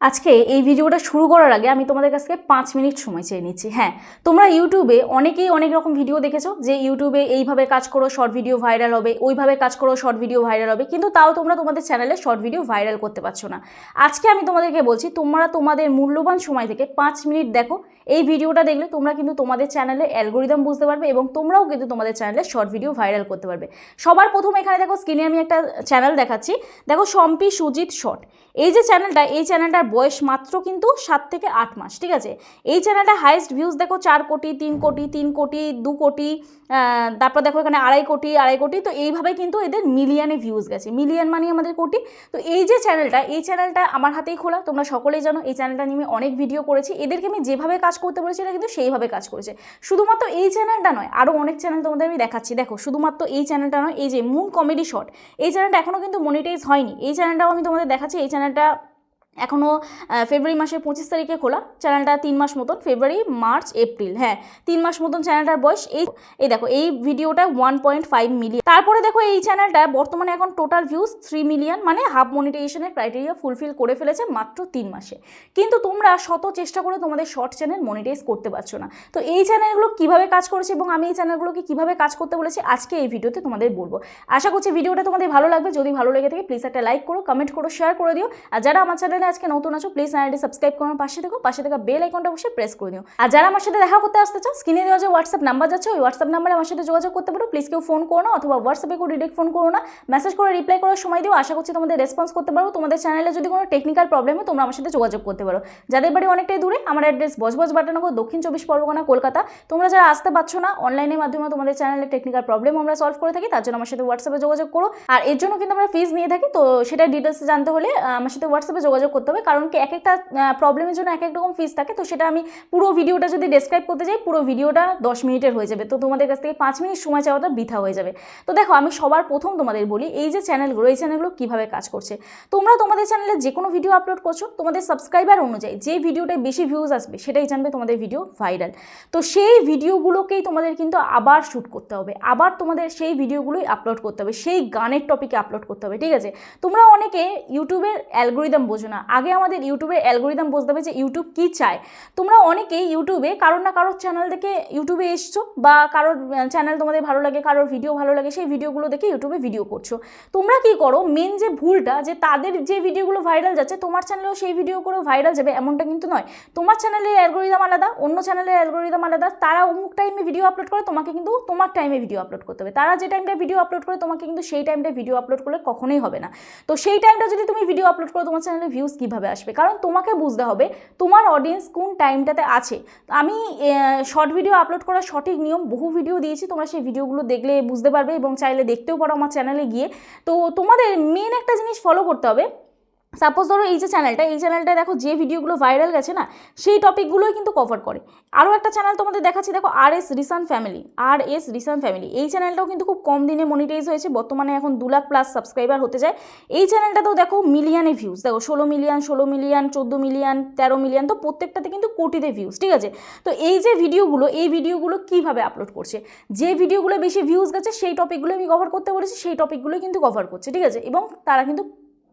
আজকে এই ভিডিওটা শুরু করার আগে আমি তোমাদের কাছ থেকে পাঁচ মিনিট সময় চেয়ে নিচ্ছি। হ্যাঁ তোমরা ইউটিউবে অনেকেই অনেক রকম ভিডিও দেখেছ যে ইউটিউবে এইভাবে কাজ করো শর্ট ভিডিও ভাইরাল হবে, ওইভাবে কাজ করো শর্ট ভিডিও ভাইরাল হবে, কিন্তু তাও তোমরা তোমাদের চ্যানেলে শর্ট ভিডিও ভাইরাল করতে পারছ না। আজকে আমি তোমাদেরকে বলছি, তোমরা তোমাদের মূল্যবান সময় থেকে পাঁচ মিনিট দেখো, এই ভিডিওটা দেখলে তোমরা কিন্তু তোমাদের চ্যানেলে অ্যালগোরিদম বুঝতে পারবে এবং তোমরাও কিন্তু তোমাদের চ্যানেলে শর্ট ভিডিও ভাইরাল করতে পারবে। সবার প্রথম এখানে দেখো স্ক্রিনে আমি একটা চ্যানেল দেখাচ্ছি। দেখো শম্পি সুজিত শর্ট এই যে চ্যানেলটা এই চ্যানেলটার বয়স মাত্র কিন্তু সাত থেকে আট মাস, ঠিক আছে? এই চ্যানেলটা হাইয়েস্ট ভিউজ দেখো চার কোটি, তিন কোটি তিন কোটি, দু কোটি তারপর দেখো এখানে আড়াই কোটি আড়াই কোটি, তো এইভাবে কিন্তু এদের মিলিয়নে ভিউজ গেছে। মিলিয়ন মানে আমাদের কোটি। তো এই যে চ্যানেলটা এই চ্যানেলটা আমার হাতেই খোলা, তোমরা সকলেই জানো এই চ্যানেলটা নিয়ে আমি অনেক ভিডিও করেছি। এদেরকে আমি যেভাবে কাজ করতে বলেছি, এরা কিন্তু সেইভাবে কাজ করেছে। শুধুমাত্র এই চ্যানেলটা নয় আরও অনেক চ্যানেল তোমাদের আমি দেখাচ্ছি। দেখো, শুধুমাত্র এই চ্যানেলটা নয়, এই যে মুন কমেডি শর্ট এই চ্যানেলটা এখনও কিন্তু মনিটাইজ হয়নি। এই চ্যানেলটাও আমি তোমাদের দেখাচ্ছি, এই চ্যানেলটা এখনও ফেব্রুয়ারি মাসের পঁচিশ তারিখে খোলা। চ্যানেলটা তিন মাস মতন, ফেব্রুয়ারি, মার্চ, এপ্রিল। হ্যাঁ তিন মাস মতন চ্যানেলটার বয়স এই এই দেখো, এই ভিডিওটা ওয়ান পয়েন্ট ফাইভ মিলিয়ন। তারপরে দেখো এই চ্যানেলটা বর্তমানে এখন টোটাল ভিউজ থ্রি মিলিয়ন মানে হাফ মনিটাইজেশনের ক্রাইটেরিয়া ফুলফিল করে ফেলেছে মাত্র তিন মাসে। কিন্তু তোমরা শত চেষ্টা করে তোমাদের শর্ট চ্যানেল মনিটাইজ করতে পারছ না। তো এই চ্যানেলগুলো কীভাবে কাজ করেছে এবং আমি এই চ্যানেলগুলোকে কীভাবে কাজ করতে বলেছি, আজকে এই ভিডিওতে তোমাদের বলব। আশা করছি ভিডিওটা তোমাদের ভালো লাগবে। যদি ভালো লেগে থাকে প্লিজ একটা লাইক করো কমেন্ট করো শেয়ার করে দিও। আর যারা আমার চ্যানেলে আজকে নতুন আছো প্লিজ চ্যানেলটি সাবস্ক্রাইব করো, পাশে থেকো, পাশে থাকা বেল আইকনটা অবশ্যই প্রেস করে দিও। আর যারা আমার সাথে দেখা করতে আসতে চাও স্ক্রিনে দেওয়া যে হোয়াটসঅ্যাপ নাম্বার যাচ্ছে, ওই হোয়াটসঅ্যাপ নাম্বারে আমার সাথে যোগাযোগ করতে পারো। প্লিজ কেউ ফোন করো না, অথবা হোয়াটসঅ্যাপে কেউ ডিরেক্ট ফোন করো না। মেসেজ করে রিপ্লাই করার সময় দিও, আশা করছি তোমাদের রেসপন্স করতে পারো তোমাদের চ্যানেলে যদি কোনো টেকনিক্যাল প্রবলেম হয়, তোমরা আমার সাথে যোগাযোগ করতে পারো। যাদের বাড়ি অনেকটাই দূরে, আমার অ্যাড্রেস বজবজ বাটানগর, দক্ষিণ চব্বিশ পরগনা, কলকাতা। তোমরা যারা আসতে পারছ না অনলাইনের মাধ্যমে তোমাদের চ্যানেলে টেকনিক্যাল প্রবলেম আমরা সলভ করে থাকি, তার জন্য আমার সাথে হোয়াটসঅ্যাপে যোগাযোগ করো। আর এর জন্য কিন্তু আমরা ফিজ নিয়ে থাকি, তো সেটা ডিটেলস জানতে হলে আমার সাথে হোয়াটসঅ্যাপে যোগাযোগ করতে হবে। কারণ কি এক একটা প্রবলেমের জন্য এক এক রকম ফিজ থাকে। তো সেটা আমি পুরো ভিডিওটা যদি ডেসক্রাইব করতে যাই, পুরো ভিডিওটা দশ মিনিটের হয়ে যাবে। তো তোমাদের কাছ থেকে পাঁচ মিনিট সময় চাওয়াটা বৃথা হয়ে যাবে। তো দেখো, আমি সবার প্রথম তোমাদের বলি, এই যে চ্যানেলগুলো এই চ্যানেলগুলো কীভাবে কাজ করছে। তোমরা তোমাদের চ্যানেলে যে কোনো ভিডিও আপলোড করছ, তোমাদের সাবস্ক্রাইবার অনুযায়ী যে ভিডিওটায় বেশি ভিউজ আসবে, সেটাই জানবে তোমাদের ভিডিও ভাইরাল তো সেই ভিডিওগুলোকেই তোমাদের কিন্তু আবার শ্যুট করতে হবে। আবার তোমাদের সেই ভিডিওগুলোই আপলোড করতে হবে। সেই গানের টপিকে আপলোড করতে হবে। ঠিক আছে? তোমরা অনেকে ইউটিউবের অ্যালগোরিদম বোঝো না। আগে আমাদের ইউটিউবের অ্যালগোরিদম বুঝতে হবে যে ইউটিউব কী চায়। তোমরা অনেকেই ইউটিউবে কারোর না কারোর চ্যানেল দেখে ইউটিউবে এসছো বা কারোর চ্যানেল তোমাদের ভালো লাগে, কারোর ভিডিও ভালো লাগে, সেই ভিডিওগুলো দেখে ইউটিউবে ভিডিও করছ। তোমরা কি করো মেন যে ভুলটা যে তাদের যে ভিডিওগুলো ভাইরাল যাচ্ছে, তোমার চ্যানেলেও সেই ভিডিও করে ভাইরাল যাবে, এমনটা কিন্তু নয়। তোমার চ্যানেলের অ্যালগোরিদম আলাদা, অন্য চ্যানেলের অ্যালগোরিদম আলাদা, তারা অমুক টাইমে ভিডিও আপলোড করে, তোমাকে কিন্তু তোমার টাইমে ভিডিও আপলোড করতে হবে। তারা যে টাইমটা ভিডিও আপলোড করে, তোমাকে কিন্তু সেই টাইমটা ভিডিও আপলোড করলে কখনোই হবে না। তো সেই টাইমটা যদি তুমি ভিডিও আপলোড করো, তোমার চ্যানেলে ভিউজ কীভাবে আসবে? কারণ তোমাকে বুঝতে হবে তোমার অডিয়েন্স কোন টাইমটাতে আছে। আমি শর্ট ভিডিও আপলোড করার সঠিক নিয়ম, বহু ভিডিও দিয়েছি, তোমরা সেই ভিডিওগুলো দেখলে বুঝতে পারবে এবং চাইলে দেখতেও পারো আমার চ্যানেলে গিয়ে। তো তোমাদের মেন একটা জিনিস ফলো করতে হবে সাপোজ ধরো এই যে চ্যানেলটা, এই চ্যানেলটা দেখো যে ভিডিওগুলো ভাইরাল গেছে না, সেই টপিকগুলোই কিন্তু কভার করে। আরও একটা চ্যানেল তোমাদের দেখাচ্ছি, দেখো R S Rishan family R S Rishan family এই চ্যানেলটাও কিন্তু খুব কম দিনে মনিটাইজ হয়েছে, বর্তমানে এখন দু লাখ প্লাস সাবস্ক্রাইবার হতে যায়। এই চ্যানেলটাতেও দেখো মিলিয়নে ভিউজ দেখো ষোলো মিলিয়ন ষোলো মিলিয়ন চোদ্দ মিলিয়ন তেরো মিলিয়ন তো প্রত্যেকটাতে কিন্তু কোটিতে ভিউজ ঠিক আছে? তো এই যে ভিডিওগুলো, এই ভিডিওগুলো কীভাবে আপলোড করছে? যে ভিডিওগুলো বেশি ভিউজ গেছে, সেই টপিকগুলো আমি কভার করতে বলেছি, সেই টপিকগুলো কিন্তু কভার করছে, ঠিক আছে? এবং তারা কিন্তু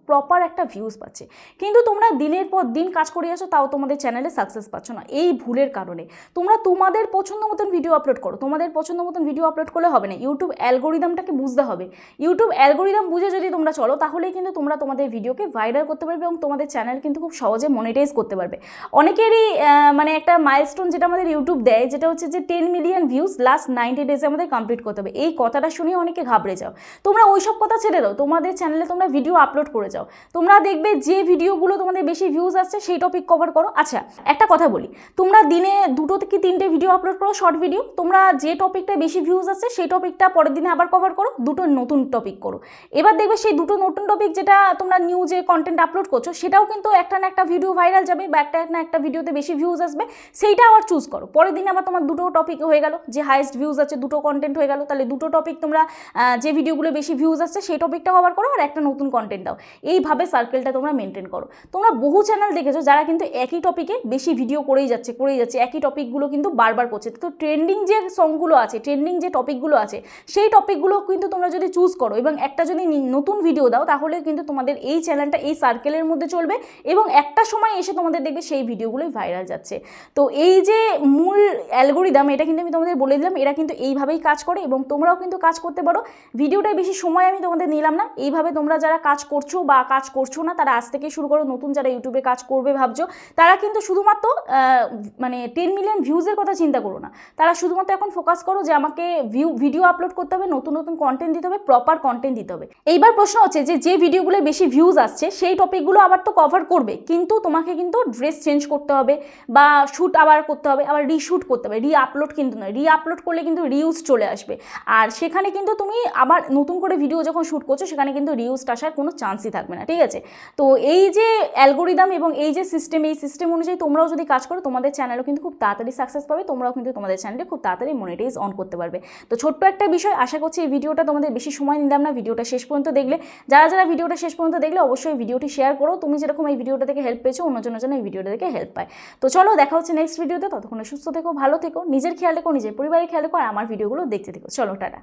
প্রপার একটা ভিউজ পাচ্ছে। কিন্তু তোমরা দিনের পর দিন কাজ করে আছো, তাও তোমাদের চ্যানেলে সাকসেস পাচ্ছ না। এই ভুলের কারণে। তোমরা তোমাদের পছন্দ মতন ভিডিও আপলোড করো। তোমাদের পছন্দ মতন ভিডিও আপলোড করলে হবে না। ইউটিউব অ্যালগোরিদমটাকে বুঝতে হবে। ইউটিউব অ্যালগোরিদম বুঝে যদি তোমরা চলো, তাহলেই কিন্তু তোমরা তোমাদের ভিডিওকে ভাইরাল করতে পারবে এবং তোমাদের চ্যানেল কিন্তু খুব সহজে মনিটাইজ করতে পারবে। অনেকেরই মানে একটা মাইলস্টোন যেটা আমাদের ইউটিউব দেয়, যেটা হচ্ছে যে ten million views last ninety ডেজে আমাদের কমপ্লিট করতে হবে। এই কথাটা শুনে অনেকে ঘাবড়ে যাও। তোমরা ওইসব কথা ছেড়ে দাও। তোমাদের চ্যানেলে তোমরা ভিডিও আপলোড করে যাও। তোমরা দেখবে যে ভিডিওগুলো তোমাদের বেশি ভিউজ আসছে, সেই টপিক কভার করো। আচ্ছা একটা কথা বলি। তোমরা দিনে দুটো থেকে তিনটে ভিডিও আপলোড করো শর্ট ভিডিও তোমরা যে টপিকটা বেশি ভিউজ আসছে, সেই টপিকটা পরের দিনে আবার কভার করো, দুটো নতুন টপিক করো। এবার দেখবে সেই দুটো নতুন টপিক যেটা তোমরা নিউজে কন্টেন্ট আপলোড করছ, সেটাও কিন্তু একটা না একটা ভিডিও ভাইরাল যাবে বা একটা না একটা ভিডিওতে বেশি ভিউজ আসবে। সেইটা আবার চুজ করো। পরের দিনে আবার তোমার দুটো টপিক হয়ে গেল, যে হাইয়েস্ট ভিউজ আছে, দুটো কন্টেন্ট হয়ে গেল, তাহলে দুটো টপিক তোমরা যে ভিডিওগুলো বেশি ভিউজ আসছে, সেই টপিকটা কভার করো আর একটা নতুন কন্টেন্ট দাও। এইভাবে সার্কেলটা তোমরা মেনটেন করো। তোমরা বহু চ্যানেল দেখেছ যারা কিন্তু একই টপিকে বেশি ভিডিও করেই যাচ্ছে করেই যাচ্ছে, একই টপিকগুলো কিন্তু বারবার করছে। তো ট্রেন্ডিং যে সংগুলো আছে ট্রেন্ডিং যে টপিকগুলো আছে, সেই টপিকগুলো কিন্তু তোমরা যদি চুজ করো এবং একটা যদি নতুন ভিডিও দাও, তাহলে কিন্তু তোমাদের এই চ্যানেলটা এই সার্কেলের মধ্যে চলবে এবং একটা সময় এসে তোমাদের দেখবে সেই ভিডিওগুলোই ভাইরাল যাচ্ছে। তো এই যে মূল অ্যালগোরিদম এটা কিন্তু আমি তোমাদের বলে দিলাম, এরা কিন্তু এইভাবেই কাজ করে এবং তোমরাও কিন্তু কাজ করতে পারো। ভিডিওটায় বেশি সময় আমি তোমাদের নিলাম না। এইভাবে তোমরা যারা কাজ করছ বা কাজ করছ না, তারা আজ থেকে শুরু করো, নতুন যারা ইউটিউবে কাজ করবে ভাবছ, তারা কিন্তু শুধুমাত্র মানে টেন মিলিয়ন ভিউজের কথা চিন্তা করো না। তারা শুধুমাত্র এখন ফোকাস করো যে আমাকে ভিউ ভিডিও আপলোড করতে হবে, নতুন নতুন কন্টেন্ট দিতে হবে প্রপার কন্টেন্ট দিতে হবে। এইবার প্রশ্ন হচ্ছে যে যে ভিডিওগুলো বেশি ভিউজ আসছে, সেই টপিকগুলো আবার তো কভার করবে, কিন্তু তোমাকে কিন্তু ড্রেস চেঞ্জ করতে হবে বা শ্যুট আবার করতে হবে, আবার রিশ্যুট করতে হবে রি আপলোড কিন্তু নয় রি আপলোড করলে কিন্তু রিউজ চলে আসবে। আর সেখানে কিন্তু তুমি আবার নতুন করে ভিডিও যখন শ্যুট করছ, সেখানে কিন্তু রিউজটা আসার কোনো চান্সই থাকবে না, ঠিক আছে? তো এই যে অ্যালগোরিদম এবং এই যে সিস্টেম, এই সিস্টেম অনুযায়ী তোমরাও যদি কাজ করো, তোমাদের চ্যানেলও কিন্তু খুব তাড়াতাড়ি সাকসেস পাবে, তোমরাও কিন্তু তোমাদের চ্যানেলে খুব তাড়াতাড়ি মনিটাইজ অন করতে পারবে। তো ছোট্ট একটা বিষয়, আশা করছি এই ভিডিওটা তোমাদের বেশি সময় নিলাম না, ভিডিওটা শেষ পর্যন্ত দেখলে, যারা যারা ভিডিওটা শেষ পর্যন্ত দেখলে অবশ্যই ভিডিওটি শেয়ার করো, তুমি যেরকম এই ভিডিওটা থেকে হেল্প পেয়েছ অন্যজনের জন্য এই ভিডিওটা থেকে হেল্প পায়। তো চলো, দেখা হচ্ছে নেক্সট ভিডিওতে ততক্ষণে সুস্থ থেকো, ভালো থেকো, নিজের খেয়াল রেখো, নিজের পরিবারের খেয়াল রেখো, আর আমার ভিডিওগুলো দেখতে থেকো। চলো, টাটা।